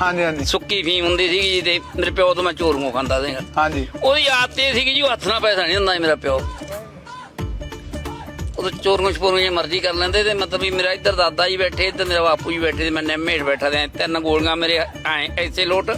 ਹਾਂਜੀ ਹਾਂਜੀ। ਸੁੱਕੀ ਫੀਮ ਹੁੰਦੀ ਸੀਗੀ ਜੀ ਤੇ ਮੇਰੇ ਪਿਓ ਤੋਂ ਮੈਂ ਚੋਰੂਆਂ ਖਾਂਦਾ ਸੀਗਾ ਹਾਂਜੀ। ਉਹਦੀ ਆਦਤ ਇਹ ਸੀਗੀ ਜੀ ਉਹ ਹੱਥ ਨਾਲ ਪੈਸਾ ਨਹੀਂ ਸੀ ਮੇਰਾ ਪਿਓ। ਉਹ ਚੋਰੀਆਂ ਛਪੋਰੀਆਂ ਜੇ ਮਰਜ਼ੀ ਕਰ ਲੈਂਦੇ ਤੇ ਮਤਲਬ ਵੀ ਮੇਰਾ ਇੱਧਰ ਦਾਦਾ ਜੀ ਬੈਠੇ ਇੱਧਰ ਮੇਰਾ ਬਾਪੂ ਜੀ ਬੈਠੇ ਤੇ ਮੈਂ ਨਿੰਮੇ ਹੇਠ ਬੈਠਾ ਤੇ ਤਿੰਨ ਗੋਲੀਆਂ ਮੇਰੇ ਐ ਐਸੇ ਲੋਟ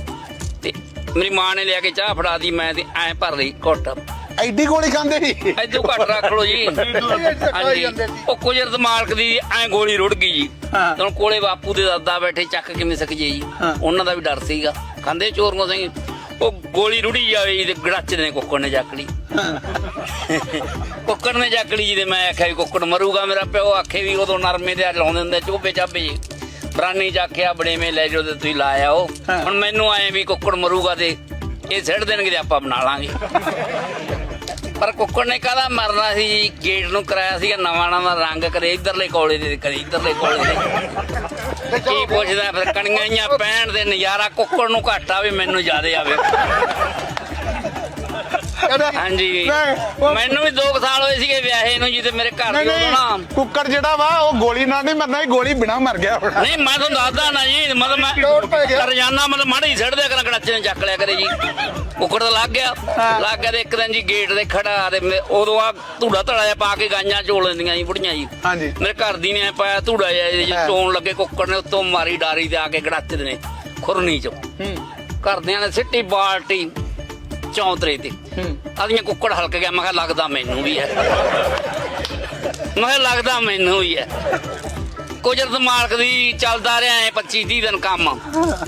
ਤੇ ਮੇਰੀ ਮਾਂ ਨੇ ਲਿਆ ਕੇ ਚਾਹ ਫੜਾ ਦੀ ਮੈਂ ਤੇ ਐ ਭਰ ਲਈ ਘੁੱਟ। ਐਡੀ ਗੋਲੀ ਖਾਂਦੇ ਸੀ। ਐਦੋਂ ਘੱਟ ਰੱਖ ਲਓ ਜੀ। ਹਾਂਜੀ। ਉਹ ਕੁਜਰਤ ਮਾਲਕ ਦੀ ਐ ਗੋਲੀ ਰੁੜ ਗਈ ਜੀ ਹਾਂ। ਤੇ ਹੁਣ ਕੋਲੇ ਬਾਪੂ ਦੇ ਦਾਦਾ ਬੈਠੇ ਚੱਕ ਕਿਵੇਂ ਸਕ ਜੀ। ਉਹਨਾਂ ਦਾ ਵੀ ਡਰ ਸੀਗਾ। ਖਾਂਦੇ ਚੋਰੀਆਂ ਸਿੰਘ ਉਹ ਗੋਲੀ ਰੁੜੀ ਜਾਵੇ ਜੀ ਤੇ ਗੜਾਚ ਨੇ ਕੁੱਕੜ ਨੇ ਚੱਕ ਲਈ। ਕੁੱਕੜ ਨੇ ਚੱਕ ਲਈ ਜੀ ਤੇ ਮੈਂ ਆਖਿਆ ਵੀ ਕੁੱਕੜ ਮਰੂਗਾ ਮੇਰਾ ਪਿਓ। ਆਖੇ ਵੀ ਉਦੋਂ ਨਰਮੇ ਦੇ ਲਾਉਂਦੇ ਹੁੰਦੇ ਚੋਬੇ ਚਾਬੇ ਜੀ। ਬਰਾਨੀ ਜਾਖਿਆ ਬੜੇ ਮੇ ਲੈ ਜਾਓ ਤੇ ਤੁਸੀਂ ਲਾਇਆ ਉਹ। ਹੁਣ ਮੈਨੂੰ ਆਏ ਵੀ ਕੁੱਕੜ ਮਰੂਗਾ ਤੇ ਇਹ ਸਿੱਟ ਦੇਣਗੇ ਤੇ ਆਪਾਂ ਬਣਾ ਲਾਂਗੇ। ਪਰ ਕੁੱਕੜ ਨੇ ਕਾਹਦਾ ਮਰਨਾ ਸੀ? ਜੀ ਗੇਟ ਨੂੰ ਕਰਾਇਆ ਸੀਗਾ ਨਵਾਂ ਨਵਾਂ ਰੰਗ ਕਰੇ ਇਧਰਲੇ ਕੋਲੇ ਦੇ ਕਰੇ ਇਧਰਲੇ ਕੋਲੇ ਦੇ। ਕੀ ਪੁੱਛਦਾ ਫਿਰ ਕਣੀਆਂ ਜਿਹੀਆਂ ਪੈਣ ਦੇ ਨਜ਼ਾਰਾ ਕੁੱਕੜ ਨੂੰ ਘੱਟ ਆਵੇ ਮੈਨੂੰ ਜ਼ਿਆਦੇ ਆਵੇ। ਹਾਂਜੀ। ਮੈਨੂੰ ਵੀ 2 ਸਾਲ ਹੋਏ ਜੀ ਤੇ ਮੇਰੇ ਘਰ ਨਹੀਂ ਦੇ ਨਾ ਨਹੀਂ ਕੁੱਕਰ ਜਿਹੜਾ ਵਾ ਉਹ ਗੋਲੀ ਨਾਲ ਨਹੀਂ ਮਰਨਾ ਇਹ ਗੋਲੀ ਬਿਨਾ ਮਰ ਗਿਆ ਹੋਣਾ। ਨਹੀਂ ਮੈਂ ਤੁਹਾਨੂੰ ਦੱਸਦਾ ਨਾ ਜੀ ਮਤਲਬ ਲੋੜ ਪੈ ਗਿਆ। ਮੈਂ ਰੋਜ਼ਾਨਾ ਮਤਲਬ ਮਾੜੀ ਦਿਆ ਕਰਾਂ ਕੜਾਚੇ ਨੇ ਚੱਕ ਲਿਆ ਕਰੇ ਜੀ। ਕੁੱਕੜ ਤਾਂ ਲੱਗ ਗਿਆ। ਹਾਂ। ਲੱਗ ਗਿਆ ਤੇ ਇੱਕ ਦਿਨ ਜੀ ਗੇਟ ਤੇ ਖੜਾ ਤੇ ਮੈਂ- ਉਦੋਂ ਆ ਧੂੜਾ ਧੜਾ ਜਿਹਾ ਪਾ ਕੇ ਗਾਈਆਂ ਚੋਲ ਲੈਂਦੀਆਂ ਜੀ ਬੁੜੀਆਂ ਜੀ। ਹਾਂਜੀ। ਮੇਰੇ ਘਰ ਦੀ ਨੇ ਐਂ ਪਾਇਆ ਧੂੜਾ ਜਿਹਾ ਜੀ ਹਾਂ। ਚੋਣ ਲੱਗੇ ਕੁੱਕੜ ਨੇ ਉੱਤੋਂ ਮਾਰੀ ਡਾਰੀ ਤੇ ਆ ਕੇ ਗੜਾਚੇ ਦੇ ਨੇ ਖੁਰਨੀ ਚ। ਹੂੰ। ਘਰਦਿਆਂ ਨੇ ਸਿੱਟੀ ਬਾਲਟੀ ਚੌਂਤਰੇ ਤੇ। ਹੂੰ। ਆਦੀਆਂ ਕੁੱਕੜ ਹਲਕ ਗਿਆ ਮੈਂ ਕਿਹਾ ਲੱਗਦਾ ਮੈਨੂੰ ਵੀ ਹੈ। ਮੈਂ ਕਿਹਾ ਲੱਗਦਾ ਮੈਨੂੰ ਵੀ ਹੈ। ਕੁਜਰਤ ਮਾਲਕ ਦੀ ਚੱਲਦਾ ਰਿਹਾ ਐ 25 30 ਦਿਨ ਕੰਮ।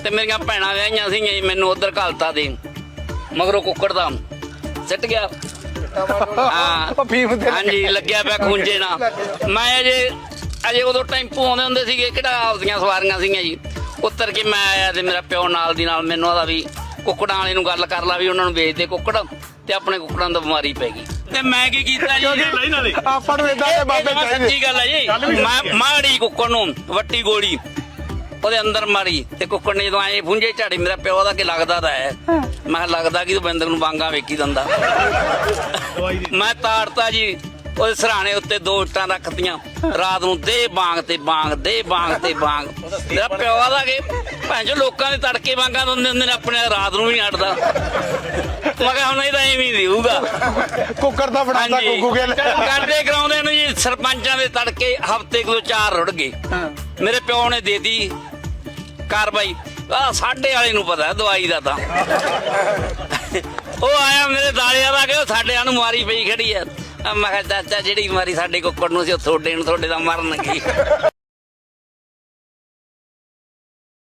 ਤੇ ਮੇਰੀਆਂ ਭੈਣਾਂ ਵਿਆਹੀਆਂ ਜੀ ਮੈਨੂੰ ਉਧਰ ਘਲਤਾ ਦੇ। ਮਗਰੋਂ ਕੁੱਕੜ ਦਾ ਸਿੱਟ ਗਿਆ। ਹਾਂ। ਫੀਮ ਤੇ ਹਾਂਜੀ ਲੱਗਿਆ ਪਿਆ ਖੂੰਜੇ ਨਾਲ। ਮੈਂ ਅਜੇ ਅਜੇ ਉਦੋਂ ਟੈਂਪੂ ਆਉਂਦੇ ਹੁੰਦੇ ਸੀਗੇ ਕਿਹੜਾ ਆਪਦੀਆਂ ਸਵਾਰੀਆਂ ਸੀਗੀਆਂ ਜੀ। ਉੱਤਰ ਕੇ ਮੈਂ ਆਇਆ ਤੇ ਮੇਰਾ ਪਿਓ ਨਾਲ ਦੀ ਨਾਲ ਮੈਨੂੰ ਆਦਾ ਵੀ ਕੁੱਕੜਾਂ ਵਾਲੇ ਨੂੰ ਗੱਲ ਕਰ ਲਾ ਵੀ ਉਹਨਾਂ ਨੂੰ ਵੇਚ ਦੇ ਕੁੱਕੜ ਤੇ ਆਪਣੇ ਕੁੱਕੜਾਂ ਨੂੰ ਤਾਂ ਬਿਮਾਰੀ ਪੈ ਗਈ। ਤੇ ਮੈਂ ਕੀ ਕੀਤਾ ਜੀ? ਆਪਾਂ ਨੂੰ ਇਦਾਂ ਦੇ ਬਾਬੇ ਚਾਹੀਦੇ। ਸੱਚੀ ਗੱਲ ਹੈ ਜੀ। ਮੈਂ ਮਾੜੀ ਕੁੱਕੜ ਨੂੰ ਵੱਟੀ ਗੋਲੀ ਉਹਦੇ ਅੰਦਰ ਮਾਰੀ ਤੇ ਕੁੱਕੜ ਨੇ ਜਦੋਂ ਆਏ ਫੁੰਝੇ ਝਾੜੀ ਮੇਰਾ ਪਿਓ ਦਾ ਕੀ ਲੱਗਦਾ ਤਾਂ ਹੈ। ਮੈਂ ਕਿਹਾ ਲੱਗਦਾ ਕਿ ਤੂੰ ਬੰਦਕ ਨੂੰ ਵਾਂਗਾ ਵੇਖੀ ਦੰਦਾ ਮੈਂ ਤਾੜਤਾ ਜੀ ਉਹਦੇ ਸਰਾਣੇ ਉੱਤੇ ਦੋ ਇੱਟਾਂ ਰੱਖਤੀਆਂ। ਰਾਤ ਨੂੰ ਦੇ ਬਾਂਗ ਤੇ ਬਾਂਗ ਦੇ ਬਾਂਗ ਤੇ ਬਾਂਗ। ਮੇਰਾ ਪਿਓ ਦਾ ਕਿ ਭੈਣ ਚੋ ਲੋਕਾਂ ਦੇ ਤੜਕੇ ਵਾਂਗਾ ਦਿੰਦੇ ਹੁੰਦੇ ਨੇ ਆਪਣੇ ਰਾਤ ਨੂੰ ਵੀ ਨਹੀਂ ਅੜਦਾ ਮੈਂ ਕਿਹਾ ਹੁਣ ਇਹਦਾ ਐਵੇਂ ਹੀ ਦੇਊਗਾ। ਕੁੱਕਰ ਦਾ ਫੜਾਉਂਦਾ ਹਾਂਜੀ। ਕੁੱਕੂ ਕੇ ਕਰਦੇ ਕਰਾਉਂਦੇ ਨੂੰ ਜੀ ਸਰਪੰਚਾਂ ਦੇ ਤੜਕੇ ਹਫ਼ਤੇ ਕੋ ਚਾਰ ਰੁੜ ਗਏ। ਮੇਰੇ ਪਿਓ ਨੇ ਦੇਤੀ ਕਾਰਵਾਈ। ਆ ਸਾਡੇ ਵਾਲੇ ਨੂੰ ਪਤਾ ਹੈ ਦਵਾਈ ਦਾ ਤਾਂ। ਉਹ ਆਇਆ ਮੇਰੇ ਦਾਲਿਆਂ ਦਾ ਕਿ ਉਹ ਸਾਡੇ ਨੂੰ ਮਾਰੀ ਪਈ ਖੜੀ ਐ ਆ ਮੈਂ ਕਿਹਾ ਚਾਚਾ ਜਿਹੜੀ ਮਾਰੀ ਸਾਡੇ ਕੁੱਕੜ ਨੂੰ ਸੀ ਉਹ ਤੁਹਾਡੇ ਨੂੰ ਤੁਹਾਡੇ ਦਾ ਮਰਨਗੇ।